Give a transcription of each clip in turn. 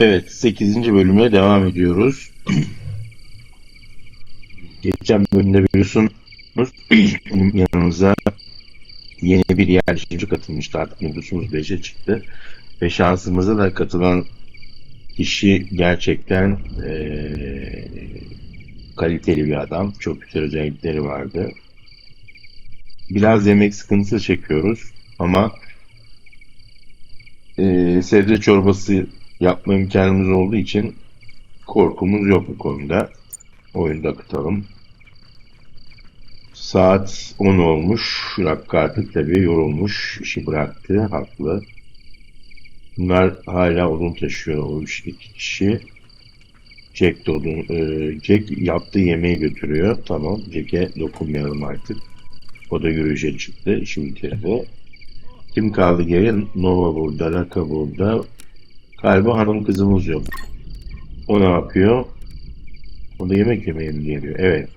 Evet, 8. bölüme devam ediyoruz. Geçen bölümde biliyorsunuz yanımıza yeni bir yerleşimci katılmıştı. Artık nüfusumuz 5'e çıktı. Ve şansımıza da katılan kişi gerçekten eee, kaliteli bir adam. Çok güzel özellikleri vardı. Biraz yemek sıkıntısı çekiyoruz ama eee sebze çorbası yapma imkanımız olduğu için korkumuz yok bu konuda. Oyunda akıtalım. Saat 10 olmuş. Rakka artık tabii yorulmuş. işi bıraktı. Haklı. Bunlar hala odun taşıyor o üç iki kişi. Jack de odun, e, Jack yaptığı yemeği götürüyor. Tamam. Jack'e dokunmayalım artık. O da yürüyüşe çıktı. işi bitirdi. Kim kaldı geriye? Nova burada, Raka burada. Galiba hanım kızımız yok. O ne yapıyor? O da yemek yemeye geliyor? Evet.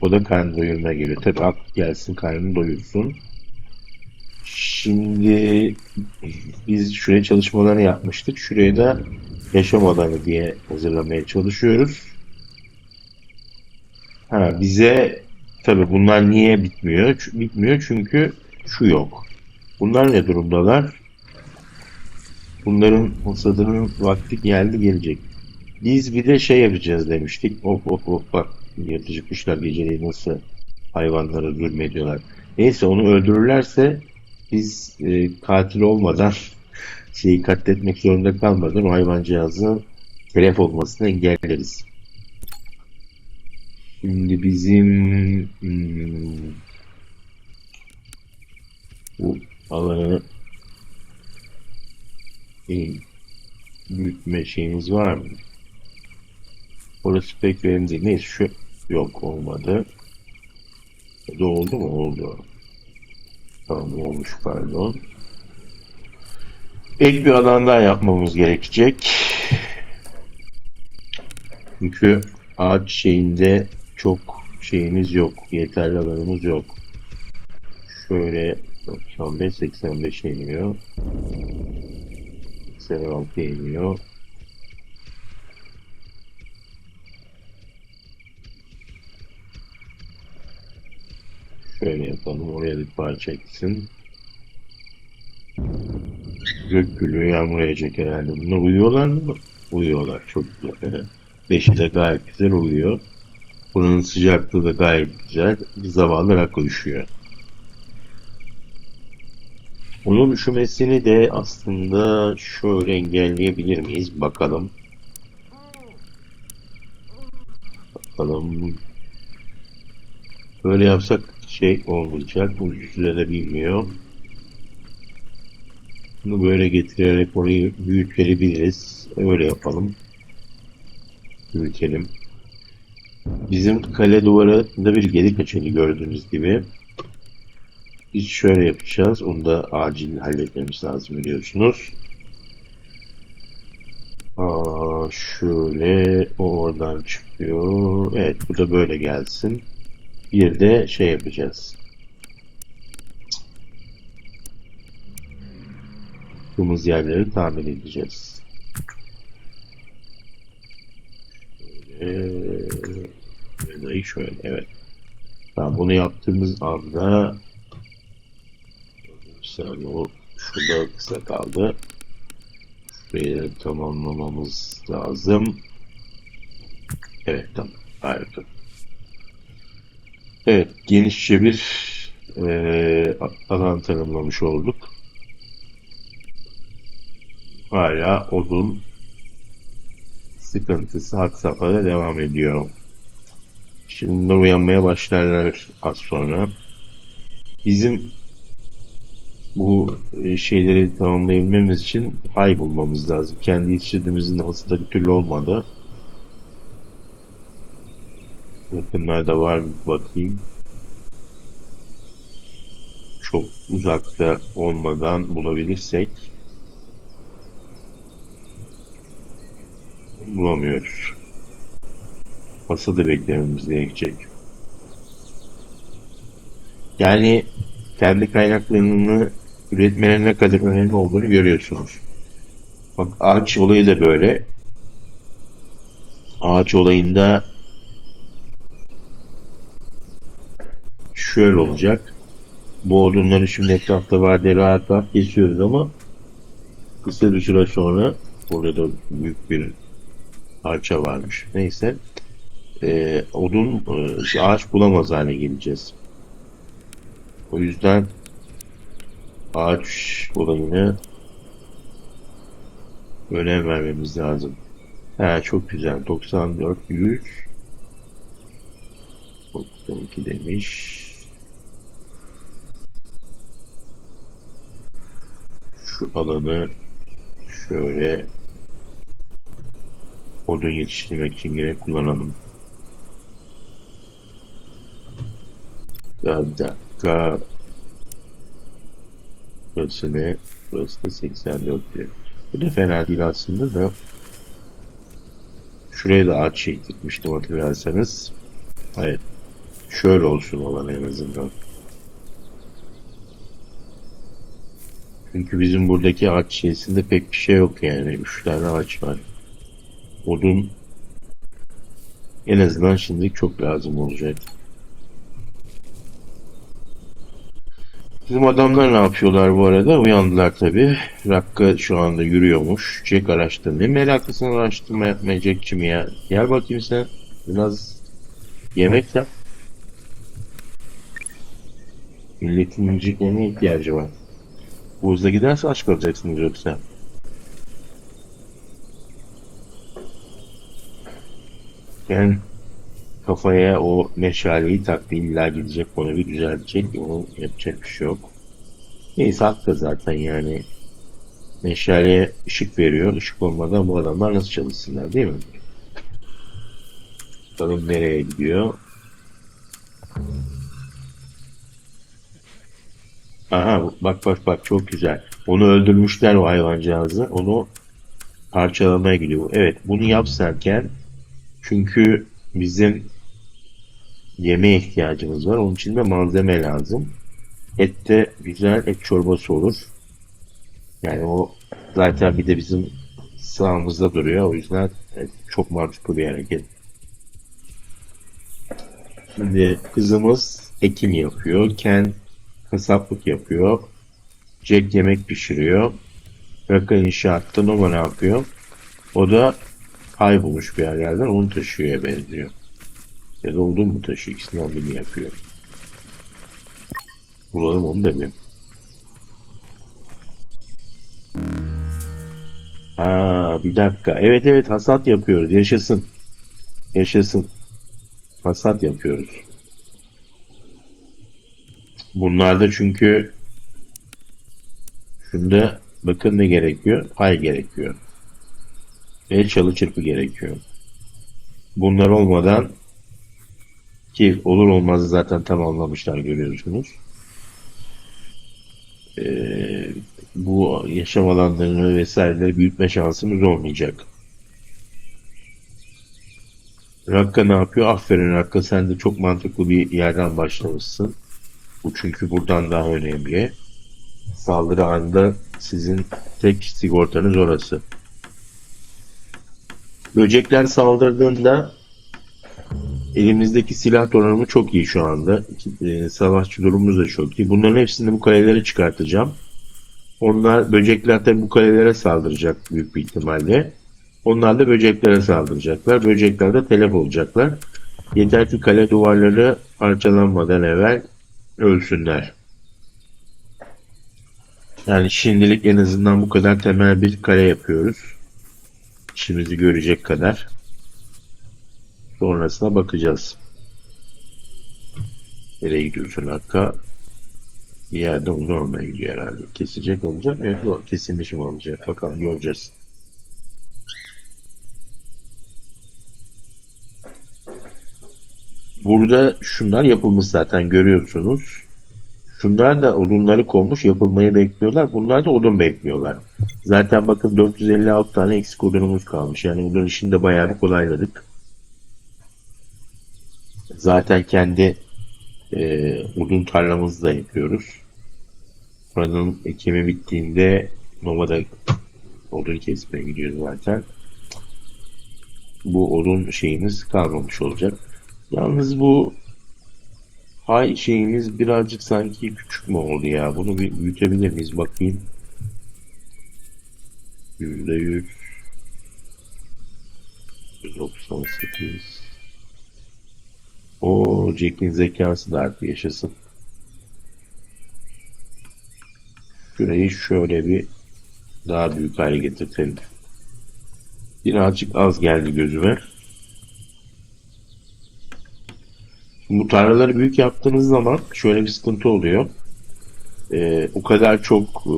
O da karnı doyurmaya geliyor. Tabii ak gelsin karnını doyursun. Şimdi biz şuraya çalışmalarını yapmıştık. Şuraya da yaşam alanı diye hazırlamaya çalışıyoruz. Ha, bize tabii bunlar niye bitmiyor? Bitmiyor çünkü şu yok. Bunlar ne durumdalar? Bunların hasadının vakti geldi gelecek. Biz bir de şey yapacağız demiştik. Hop hop hop bak yırtıcı kuşlar geceleyin nasıl hayvanlara zulmediyorlar. Neyse onu öldürürlerse biz e, katil olmadan şeyi katletmek zorunda kalmadan o hayvancağızın telef olmasını engelleriz. Şimdi bizim hmm, bu alanı e, büyütme şeyimiz var mı? Orası pek verimli. Neyse şu yok olmadı. E, de oldu mu? Oldu. Tamam olmuş pardon. Ek bir alan daha yapmamız gerekecek. Çünkü ağaç şeyinde çok şeyimiz yok. Yeterli alanımız yok. Şöyle 95 85 iniyor. 86 iniyor. Şöyle yapalım. Oraya bir parça eksin. Gök gülüyor yağmur yağacak herhalde. Bunlar uyuyorlar mı? Uyuyorlar. Çok güzel. Beşi de gayet güzel uyuyor. Buranın sıcaklığı da gayet güzel. Zavallı rakı üşüyor. Onun üşümesini de aslında şöyle engelleyebilir miyiz? Bakalım. Bakalım. Böyle yapsak şey olmayacak. Bu yüzüne de bilmiyor. Bunu böyle getirerek orayı büyütebiliriz. Öyle yapalım. Büyütelim. Bizim kale duvarında bir gedik açını gördüğünüz gibi. Biz şöyle yapacağız. Onu da acil halletmemiz lazım biliyorsunuz. Aa, şöyle oradan çıkıyor. Evet bu da böyle gelsin. Bir de şey yapacağız. Kırmızı yerleri tamir edeceğiz. Şöyle, şöyle, evet. Tamam bunu yaptığımız anda saniye o şurada kısa kaldı. Şurayı tamamlamamız lazım. Evet tamam. Harika. Evet, genişçe bir eee, alan tanımlamış olduk. Hala odun sıkıntısı had safhada devam ediyor. Şimdi uyanmaya başlarlar az sonra. Bizim bu e, şeyleri tamamlayabilmemiz için pay bulmamız lazım. Kendi yetiştirdiğimizin aslında bir türlü olmadı. Yakınlarda var mı bakayım. Çok uzakta olmadan bulabilirsek bulamıyoruz. Masada beklememiz gerekecek. Yani kendi kaynaklarını üretmenin ne kadar önemli olduğunu görüyorsunuz. Bak ağaç olayı da böyle. ağaç olayında şöyle olacak. Bu odunları şimdi etrafta diye rahat rahat kesiyoruz ama kısa bir süre sonra burada da büyük bir parça varmış. Neyse e, odun e, ağaç bulamaz hale geleceğiz. O yüzden ağaç olayını önem vermemiz lazım. Ha, çok güzel. 94 100 92 demiş. Şu alanı şöyle odun yetiştirmek için gerek kullanalım. Ya bir dakika. Burası ne? Burası da 84 diyor. Bu da fena değil aslında da. Şuraya da ağaç dikmiştim hatırlarsanız. Evet. Şöyle olsun olan en azından. Çünkü bizim buradaki ağaç şeysinde pek bir şey yok yani. Üç tane ağaç var. Odun en azından şimdi çok lazım olacak. Bizim adamlar ne yapıyorlar bu arada? Uyandılar tabi. Rakka şu anda yürüyormuş. Jack araştırdı. Ne meraklısın araştırma yapmaya Jack'cim ya. Gel bakayım sen. Biraz yemek yap. Milletin yiyeceklerine ihtiyacı var. Bu hızla giderse aç kalacaksınız yoksa. Yani kafaya o meşaleyi taktı illa gidecek onu bir düzeltecek onu yapacak bir şey yok. Neyse haklı zaten yani meşaleye ışık veriyor ışık olmadan bu adamlar nasıl çalışsınlar değil mi? Bakalım nereye gidiyor. Aha bak bak bak çok güzel. Onu öldürmüşler o hayvancağızı. Onu parçalamaya gidiyor. Evet bunu yapsarken çünkü bizim yemeğe ihtiyacımız var. Onun için de malzeme lazım. Et de güzel et çorbası olur. Yani o zaten bir de bizim sağımızda duruyor. O yüzden çok mantıklı bir hareket. Şimdi kızımız ekim yapıyor. Ken kasaplık yapıyor. Jack yemek pişiriyor. Raka inşaatta Noma ne yapıyor? O da kaybolmuş bir yerlerden onu taşıyor'ya benziyor. Ya da odun mu taşıyor? İkisinden birini yapıyor. Bulalım onu da bir. Ha bir dakika. Evet evet hasat yapıyoruz. Yaşasın. Yaşasın. Hasat yapıyoruz. Bunlarda çünkü şunda bakın ne gerekiyor? Pay gerekiyor. Ve çalı çırpı gerekiyor. Bunlar olmadan ki olur olmaz zaten tamamlamışlar görüyorsunuz. Ee, bu yaşam alanlarını vesaireleri büyütme şansımız olmayacak. Rakka ne yapıyor? Aferin Rakka sen de çok mantıklı bir yerden başlamışsın. Bu çünkü buradan daha önemli. Saldırı anında sizin tek sigortanız orası. Böcekler saldırdığında elimizdeki silah donanımı çok iyi şu anda. E, savaşçı durumumuz da çok iyi. Bunların hepsini bu kalelere çıkartacağım. Onlar böcekler tabi bu kalelere saldıracak büyük bir ihtimalle. Onlar da böceklere saldıracaklar. Böcekler de telef olacaklar. Yeter ki kale duvarları parçalanmadan evvel ölsünler. Yani şimdilik en azından bu kadar temel bir kale yapıyoruz. İşimizi görecek kadar. Sonrasına bakacağız. Nereye gidiyorsun Hakka? Bir yerde uzun olmaya gidiyor herhalde. Kesecek olacak. Evet kesilmişim olacak. Bakalım göreceğiz. Burada şunlar yapılmış zaten görüyorsunuz. Şunlar da odunları konmuş yapılmayı bekliyorlar. Bunlar da odun bekliyorlar. Zaten bakın 456 tane eksik odunumuz kalmış. Yani odun işini de bayağı bir kolayladık. Zaten kendi e, odun tarlamızı da yapıyoruz. Buranın ekimi bittiğinde Nova'da odun kesmeye gidiyoruz zaten. bu odun şeyimiz kalmamış olacak. Yalnız bu hay şeyimiz birazcık sanki küçük mü oldu ya? Bunu bir büyütebilir miyiz bakayım. Yüzde yüz. 198. O Jack'in zekası da artık yaşasın. Şurayı şöyle bir daha büyük hale getirtelim. Birazcık az geldi gözüme. Bu tarlaları büyük yaptığınız zaman şöyle bir sıkıntı oluyor. Ee, o kadar çok e,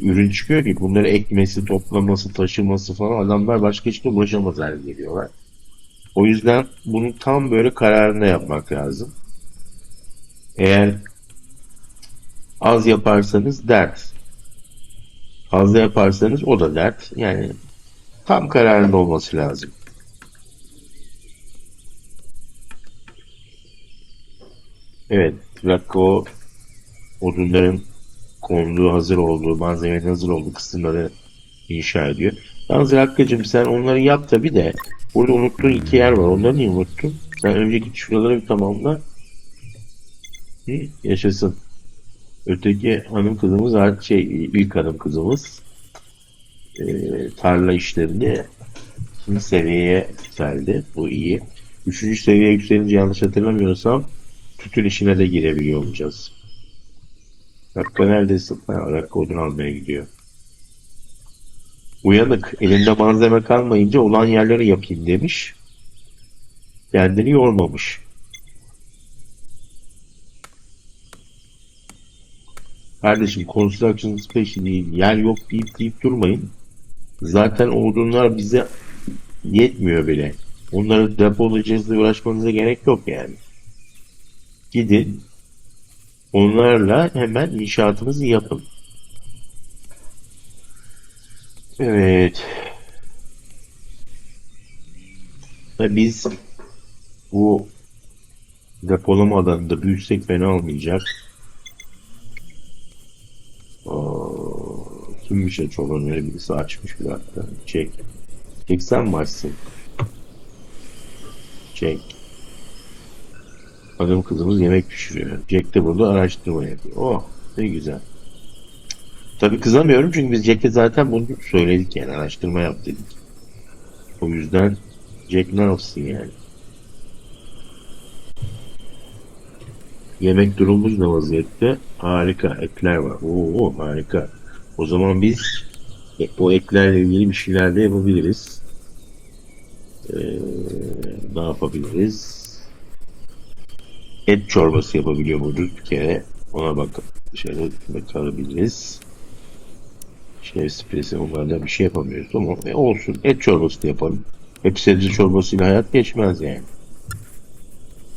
ürün çıkıyor ki bunları ekmesi, toplaması, taşıması falan adamlar başka hiçbir uğraşamaz hale geliyorlar. O yüzden bunu tam böyle kararında yapmak lazım. Eğer az yaparsanız dert. Fazla yaparsanız o da dert. Yani tam kararında olması lazım. Evet, Rakko odunların konduğu, hazır olduğu, malzemenin hazır olduğu kısımları inşa ediyor. Yalnız Rakka'cığım sen onları yap tabi de burada unuttuğun iki yer var. Onları niye unuttun? Sen önceki şuraları bir tamamla. Hı, yaşasın. Öteki hanım kızımız şey ilk hanım kızımız e, tarla işlerini seviyeye yükseldi. Bu iyi. Üçüncü seviyeye yükselince yanlış hatırlamıyorsam tütün işine de girebiliyor olacağız. Dakika neredesin? Ha, dakika odun almaya gidiyor. Uyanık. Elinde malzeme kalmayınca olan yerleri yapayım demiş. Kendini yormamış. Kardeşim construction special değil. Yer yok deyip deyip durmayın. Zaten odunlar bize yetmiyor bile. Onları depolayacağız diye uğraşmanıza gerek yok yani. Gidin onlarla hemen inşaatınızı yapın. Evet. Ve biz bu depolama alanında büyüsek fena olmayacak. Aa, kimmiş ya çok önemli birisi açmış bir dakika. Çek. Çek sen mi açsın? Çek. Adam kızımız yemek pişiriyor. Jack de burada araştırma yapıyor. Oh ne güzel. Tabii kızamıyorum çünkü biz Jack'e zaten bunu söyledik yani araştırma yap dedik. O yüzden Jack ne yapsın yani. Yemek durumumuz ne vaziyette? Harika etler var. Oo harika. O zaman biz e, o etlerle ilgili bir şeyler de yapabiliriz. Ee, ne yapabiliriz? Et çorbası yapabiliyor bu bir kere. Ona bakıp şöyle bakabiliriz. Şey spresi onlardan bir şey yapamıyoruz ama e, olsun. Et çorbası da yapalım. Hep sebze çorbasıyla hayat geçmez yani.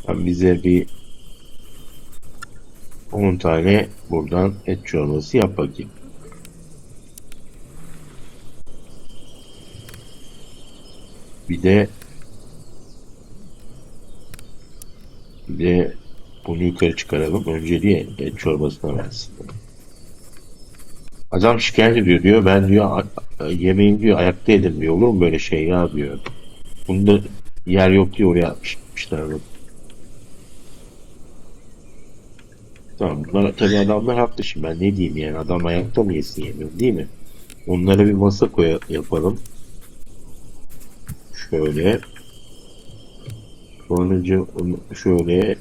Ben bize bir 10 tane buradan et çorbası yap bakayım. Bir de bir de bunu yukarı çıkaralım. Önceliği et çorbasına versin. Adam şikayet ediyor diyor. Ben diyor yemeğim diyor ayakta yedim diyor. Olur mu böyle şey ya diyor. Bunda yer yok diye oraya atmışlar. Tamam bunlar tabii adamlar haklı şimdi ben ne diyeyim yani adam ayakta mı yesin yemiyor değil mi? Onlara bir masa koy yapalım. Şöyle. Sonracı şöyle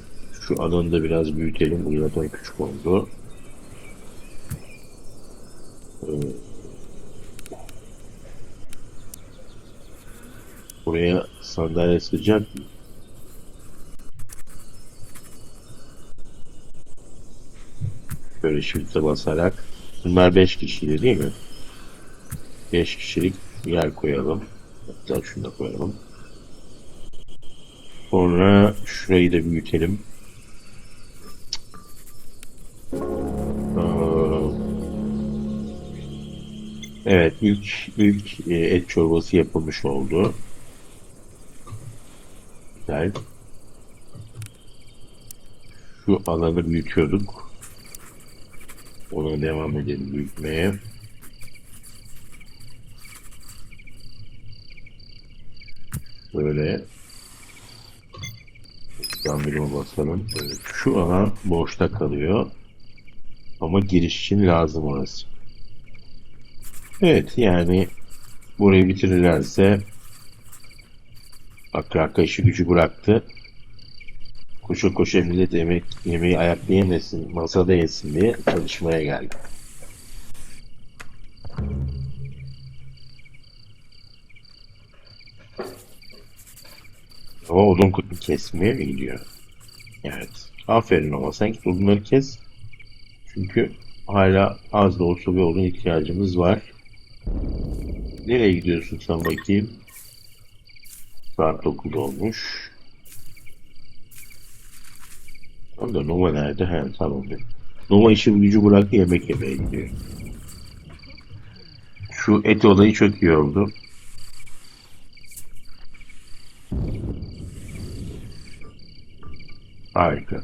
şu alanı da biraz büyütelim. Bu zaten küçük oldu. Buraya sandalye sığacak mı? Böyle shift'e basarak. Bunlar 5 kişiydi değil mi? 5 kişilik yer koyalım. Hatta şunu da koyalım. Sonra şurayı da büyütelim. Evet ilk ilk e, et çorbası yapılmış oldu. Güzel. Şu alanı büyütüyorduk. Ona devam edelim büyütmeye. Böyle. Gambirime basalım. Şu alan boşta kalıyor. Ama giriş için lazım orası. Evet yani burayı bitirirlerse Akraka işi gücü bıraktı. Koşa koşa millet yemek, yemeği ayakta yemesin, masada yesin diye çalışmaya geldi. Ama odun kutu kesmeye mi gidiyor? Evet. Aferin ama sen git odunları kes. Çünkü hala az da olsa bir odun ihtiyacımız var. Nereye gidiyorsun sen bakayım? Saat 9 olmuş. Tam da Nova nerede? He tamam. Nova işi gücü bıraktı yemek yemeye gidiyor. Şu et olayı çok iyi oldu. Harika.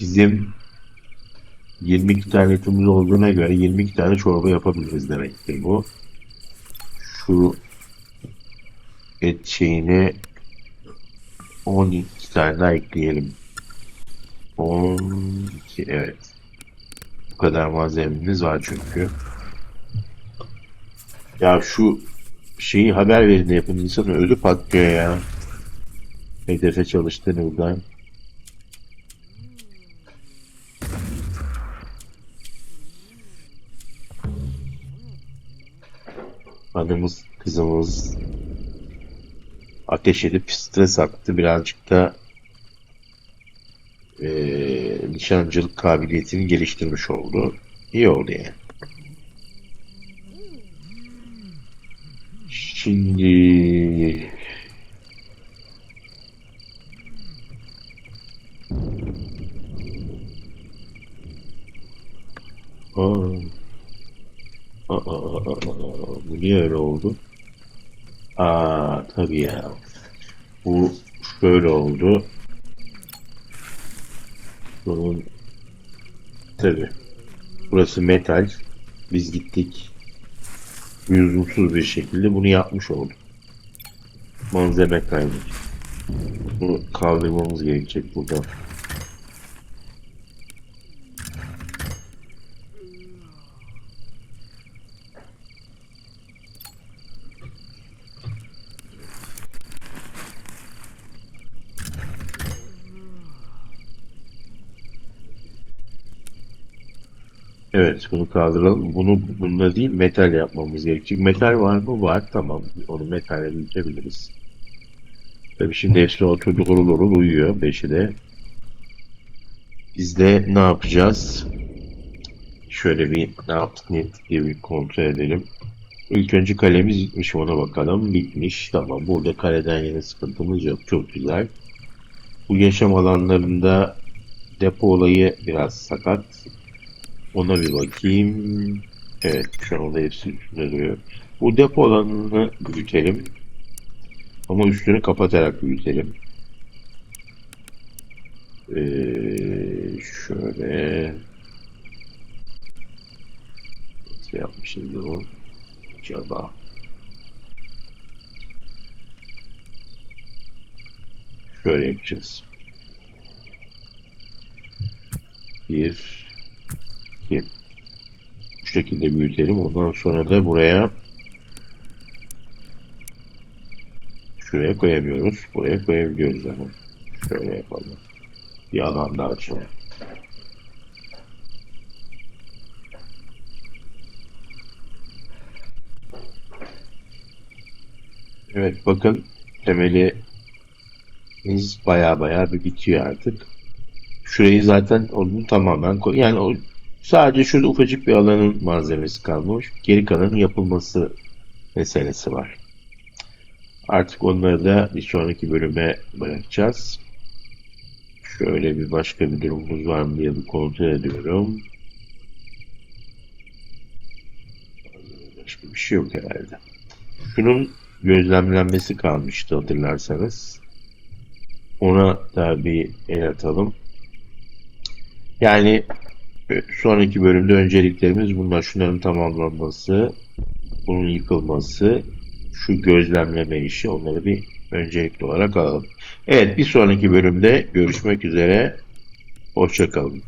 Bizim 22 tane etimiz olduğuna göre 22 tane çorba yapabiliriz demektir bu. Şu et şeyine 12 tane daha ekleyelim. 12 evet. Bu kadar malzememiz var çünkü. Ya şu şeyi haber verin yapın insanın ödü patlıyor ya. Hedefe çalıştığını buradan. Hanımız, kızımız ateş edip stres attı. Birazcık da eee, nişancılık kabiliyetini geliştirmiş oldu. İyi oldu yani. Şimdi Aa, aa, aa, aa, aa, bu niye öyle oldu? Aa tabii ya. Bu şöyle oldu. Bunun tabii. Burası metal. Biz gittik. Lüzumsuz bir şekilde bunu yapmış olduk. Malzeme kaybı. Bunu kaldırmamız gerekecek buradan. Evet, bunu kaldıralım. Bunu bununla değil, metal yapmamız gerekecek. Metal var mı? Var. Tamam. Onu metalle büyütebiliriz. Tabii şimdi hepsi oturdu horul horul uyuyor. Beşi de. Biz de ne yapacağız? Şöyle bir ne yaptık ne ettik diye bir kontrol edelim. İlk önce kalemiz bitmiş ona bakalım. Bitmiş. Tamam. Burada kaleden yine sıkıntımız yok. Çok güzel. Bu yaşam alanlarında depo olayı biraz sakat. Ona bir bakayım. Evet, şu anda hepsi üstünde duruyor. Bu depo alanını büyütelim. Ama üstünü kapatarak büyütelim. Ee, şöyle nasıl yapmışız bunu? Acaba şöyle yapacağız. Bir, iki. Bu şekilde büyütelim. Ondan sonra da buraya şuraya koyamıyoruz. Buraya koyabiliyoruz ama. Şöyle yapalım. Bir alan daha açalım. Evet bakın temelimiz baya baya bir bitiyor artık. Şurayı zaten onun tamamen koy. Yani o sadece şurada ufacık bir alanın malzemesi kalmış. Geri kalanın yapılması meselesi var. Artık onları da bir sonraki bölüme bırakacağız. Şöyle bir başka bir durumumuz var mı diye bir kontrol ediyorum. Başka bir şey yok herhalde. Şunun gözlemlenmesi kalmıştı hatırlarsanız. Ona da bir el atalım. Yani sonraki bölümde önceliklerimiz bunlar. Şunların tamamlanması, bunun yıkılması, şu gözlemleme işi onları bir öncelikli olarak alalım. Evet bir sonraki bölümde görüşmek üzere. Hoşçakalın.